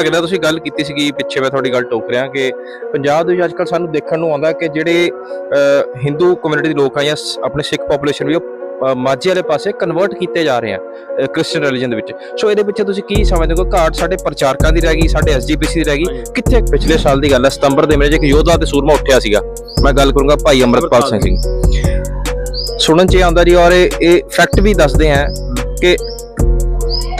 ਅਗਲਾ ਤੁਸੀਂ ਗੱਲ ਕੀਤੀ ਸੀਗੀ ਪਿੱਛੇ ਮੈਂ ਤੁਹਾਡੀ ਗੱਲ ਟੋਕ ਰਿਹਾ ਕਿ ਪੰਜਾਬ ਦੇ ਵਿੱਚ ਅੱਜਕੱਲ ਸਾਨੂੰ ਦੇਖਣ ਨੂੰ ਆਉਂਦਾ ਕਿ ਜਿਹੜੇ ਹਿੰਦੂ ਕਮਿਊਨਿਟੀ ਦੇ ਲੋਕ ਆ ਜਾਂ ਆਪਣੇ ਸਿੱਖ ਪੋਪੂਲੇਸ਼ਨ ਵੀ ਉਹ ਮਾਝੇ ਵਾਲੇ ਪਾਸੇ ਕਨਵਰਟ ਕੀਤੇ ਜਾ ਰਹੇ ਆ ਕ੍ਰਿਸਚੀਅਨ ਰਿਲੀਜਨ ਦੇ ਵਿੱਚ। ਸੋ ਇਹਦੇ ਵਿੱਚ ਤੁਸੀਂ ਕੀ ਸਮਝਦੇ ਹੋ? ਘਾਟ ਸਾਡੇ ਪ੍ਰਚਾਰਕਾਂ ਦੀ ਰਹਿ ਗਈ ਸਾਡੇ ਐਸਜੀਪੀਸੀ ਦੀ ਰਹਿ ਗਈ। ਕਿੱਥੇ ਪਿਛਲੇ ਸਾਲ ਦੀ ਗੱਲ ਹੈ ਸਤੰਬਰ ਦੇ ਮਹੀਨੇ 'ਚ ਇੱਕ ਯੋਧਾ ਤੇ ਸੂਰਮਾ ਉੱਠਿਆ ਸੀਗਾ। ਮੈਂ ਗੱਲ ਕਰੂੰਗਾ ਭਾਈ ਅਮਰਪਾਲ ਸਿੰਘ ਸੁਣਨ 'ਚ ਆਉਂਦਾ ਜੀ ਔਰ ਇਹ ਫੈਕਟ ਵੀ ਦੱਸਦੇ ਆ ਕਿ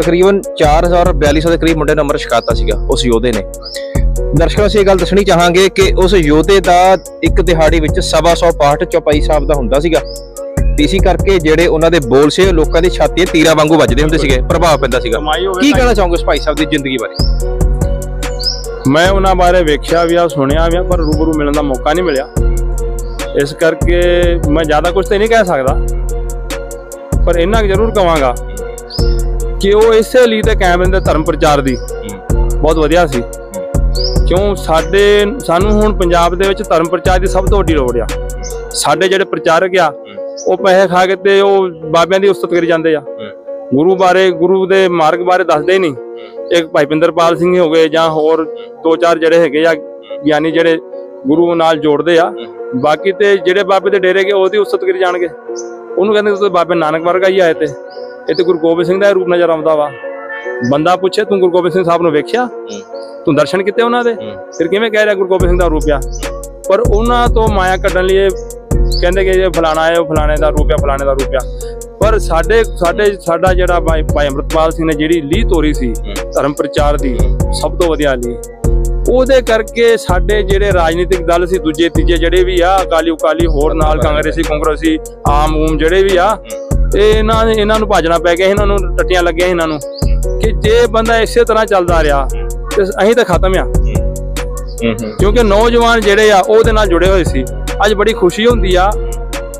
ਤਕਰੀਬਨ 4000 ਦੇ ਕਰੀਬ ਮੁੰਡੇ ਨੇ ਅੰਮ੍ਰਿਤ ਛਕਾਤਾ ਸੀਗਾ ਉਸ ਯੋਧੇ ਨੇ। ਦਰਸ਼ਕਾਂ ਅਸੀਂ ਇਹ ਗੱਲ ਦੱਸਣੀ ਚਾਹਾਂਗੇ ਕਿ ਉਸ ਯੋਧੇ ਦਾ ਇੱਕ ਦਿਹਾੜੀ ਵਿੱਚ ਸਵਾ ਸੌ ਪਾਠ ਚੌਪਾਈ ਸਾਹਿਬ ਦਾ ਹੁੰਦਾ ਸੀਗਾ। ਇਸੀ ਕਰਕੇ ਜਿਹੜੇ ਉਹਨਾਂ ਦੇ ਬੋਲ ਸੀ ਲੋਕਾਂ ਦੀ ਛਾਤੀ ਤੀਰਾਂ ਵਾਂਗੂ ਵੱਜਦੇ ਹੁੰਦੇ ਸੀਗੇ ਪ੍ਰਭਾਵ ਪੈਂਦਾ ਸੀਗਾ। ਕੀ ਕਹਿਣਾ ਚਾਹੋਗੇ ਉਸ ਭਾਈ ਸਾਹਿਬ ਦੀ ਜ਼ਿੰਦਗੀ ਬਾਰੇ? ਮੈਂ ਉਹਨਾਂ ਬਾਰੇ ਵੇਖਿਆ ਵੀ ਆ ਸੁਣਿਆ ਵੀ ਆ ਪਰ ਰੂਬਰੂ ਮਿਲਣ ਦਾ ਮੌਕਾ ਨਹੀਂ ਮਿਲਿਆ। ਇਸ ਕਰਕੇ ਮੈਂ ਜ਼ਿਆਦਾ ਕੁਝ ਤਾਂ ਨਹੀਂ ਕਹਿ ਸਕਦਾ ਪਰ ਇੰਨਾ ਜ਼ਰੂਰ ਕਵਾਂਗਾ ਕਿ ਉਹ ਇਸੇ ਲਈ ਤੇ ਕਾਇਮ ਰਹਿੰਦੇ ਧਰਮ ਪ੍ਰਚਾਰ ਦੀ। ਬਹੁਤ ਵਧੀਆ ਸੀ। ਕਿਉਂ ਸਾਡੇ, ਸਾਨੂੰ ਹੁਣ ਪੰਜਾਬ ਦੇ ਵਿੱਚ ਧਰਮ ਪ੍ਰਚਾਰ ਦੀ ਸਭ ਤੋਂ ਵੱਡੀ ਲੋੜ ਆ। ਸਾਡੇ ਜਿਹੜੇ ਪ੍ਰਚਾਰਕ ਆ, ਉਹ ਪੈਸੇ ਖਾ ਕੇ ਤੇ ਉਹ ਬਾਬਿਆਂ ਦੀ ਉਸਤਤ ਕਰੀ ਜਾਂਦੇ ਆ। ਗੁਰੂ ਬਾਰੇ, ਗੁਰੂ ਦੇ ਮਾਰਗ ਬਾਰੇ ਦੱਸਦੇ ਹੀ ਨਹੀਂ। ਇੱਕ ਭਾਈ ਪਿੰਦਰਪਾਲ ਸਿੰਘ ਹੋ ਗਏ ਜਾਂ ਹੋਰ ਦੋ ਚਾਰ ਜਿਹੜੇ ਹੈਗੇ ਆ, ਗਿਆਨੀ ਜਿਹੜੇ ਗੁਰੂ ਨਾਲ ਜੋੜਦੇ ਆ, ਬਾਕੀ ਤੇ ਜਿਹੜੇ ਬਾਬੇ ਦੇ ਡੇਰੇ ਗਏ, ਉਹਦੀ ਉਸਤਤ ਕਰੀ ਜਾਣਗੇ। ਉਹਨੂੰ ਕਹਿੰਦੇ ਤੁਸੀਂ ਬਾਬੇ ਨਾਨਕ ਵਰਗਾ ਹੀ ਆਏ ਤੇ। ਇਹ ਤੇ ਗੁਰੂ ਗੋਬਿੰਦ ਸਿੰਘ ਦਾ ਹੀ ਰੂਪ ਨਜ਼ਰ ਆਉਂਦਾ ਵਾ। ਬੰਦਾ ਪੁੱਛੇ, ਤੂੰ ਗੁਰੂ ਗੋਬਿੰਦ ਸਿੰਘ ਸਾਹਿਬ ਨੂੰ ਵੇਖਿਆ? ਤੂੰ ਦਰਸ਼ਨ ਕੀਤੇ ਉਹਨਾਂ ਦੇ? ਫਿਰ ਕਿਵੇਂ ਕਹਿ ਰਿਹਾ ਗੁਰੂ ਗੋਬਿੰਦ ਸਿੰਘ ਦਾ ਰੂਪ ਆ? ਪਰ ਉਹਨਾਂ ਤੋਂ ਮਾਇਆ ਕੱਢਣ ਲਈ ਕਹਿੰਦੇ ਕਿ ਇਹ ਫਲਾਣਾ ਹੈ, ਉਹ ਫਲਾਣੇ ਦਾ ਰੂਪ ਆ, ਫਲਾਣੇ ਦਾ ਰੂਪ ਆ। ਪਰ ਸਾਡੇ ਸਾਡੇ, ਸਾਡਾ ਜਿਹੜਾ ਭਾਈ ਭਾਈ ਅੰਮ੍ਰਿਤਪਾਲ ਸਿੰਘ ਨੇ ਜਿਹੜੀ ਲੀਹ ਤੋਰੀ ਸੀ, ਧਰਮ ਪ੍ਰਚਾਰ ਦੀ, ਸਭ ਤੋਂ ਵਧੀਆ ਲੀਹ। ਉਹਦੇ ਕਰਕੇ ਸਾਡੇ ਜਿਹੜੇ ਰਾਜਨੀਤਿਕ ਦਲ ਸੀ, ਦੂਜੇ, ਤੀਜੇ ਜਿਹੜੇ ਵੀ ਆ ਅਕਾਲੀ ਉਕਾਲੀ ਹੋਰ ਨਾਲ ਕਾਂਗਰਸੀ ਕਾਂਗਰਸੀ ਆਮ ਊਮ ਜਿਹੜੇ ਵੀ ਆ ਇਹ ਇਹਨਾਂ ਨੇ ਇਹਨਾਂ ਨੂੰ ਭਾਜਣਾ ਪੈ ਗਿਆ ਇਹਨਾਂ ਨੂੰ ਟੱਟੀਆਂ ਲੱਗੀਆਂ ਇਹਨਾਂ ਨੂੰ। ਕਿ ਜੇ ਬੰਦਾ ਇਸੇ ਤਰ੍ਹਾਂ ਚੱਲਦਾ ਰਿਹਾ ਤੇ ਅਸੀਂ ਤਾਂ ਖਤਮ ਆ। ਕਿਉਂਕਿ ਨੌਜਵਾਨ ਜਿਹੜੇ ਆ ਉਹਦੇ ਨਾਲ ਜੁੜੇ ਹੋਏ ਸੀ। ਅੱਜ ਬੜੀ ਖੁਸ਼ੀ ਹੁੰਦੀ ਆ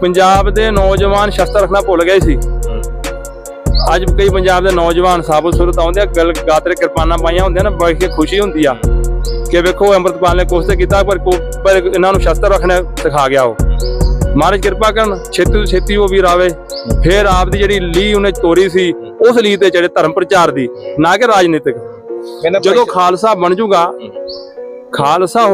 ਪੰਜਾਬ ਦੇ ਨੌਜਵਾਨ ਸ਼ਸਤਰ ਰੱਖਣਾ ਭੁੱਲ ਗਏ ਸੀ। ਅੱਜ ਕਈ ਪੰਜਾਬ ਦੇ ਨੌਜਵਾਨ ਸਾਬਤ ਸੁਰਤ ਆਉਂਦੇ ਆ ਗਲ ਗਾਤਰੇ ਕਿਰਪਾਨਾਂ ਪਾਈਆਂ ਹੁੰਦੀਆਂ ਨਾ ਬੜੀ ਕੇ ਖੁਸ਼ੀ ਹੁੰਦੀ ਆ। ਕਿ ਵੇਖੋ ਅੰਮ੍ਰਿਤਪਾਲ ਨੇ ਕੁਛ ਤੇ ਕੀਤਾ ਪਰ ਪਰ ਇਹਨਾਂ ਨੂੰ ਸ਼ਸਤਰ ਰੱਖਣਾ ਸਿਖਾ ਗਿਆ ਉਹ। ਮਹਾਰਾਜ ਕਿਰਪਾ ਕਰਨ ਛੇਤੀ ਤੋਂ ਛੇਤੀ ਉਹ ਵੀਰ ਆਵੇ। ਫਿਰ ਆਪ ਦੀ ਜਿਹੜੀ ਲੀ ਉਹਨੇ ਤੋਰੀ ਸੀ ਉਸ ਲੀ ਤੇ ਜਿਹੜੇ ਧਰਮ ਪ੍ਰਚਾਰ ਦੀ ਨਾ ਕਿ ਰਾਜਨੀਤਿਕ। ਜਦੋਂ ਖਾਲਸਾ ਬਣ ਜੂਗਾ ਖਾਲਸਾ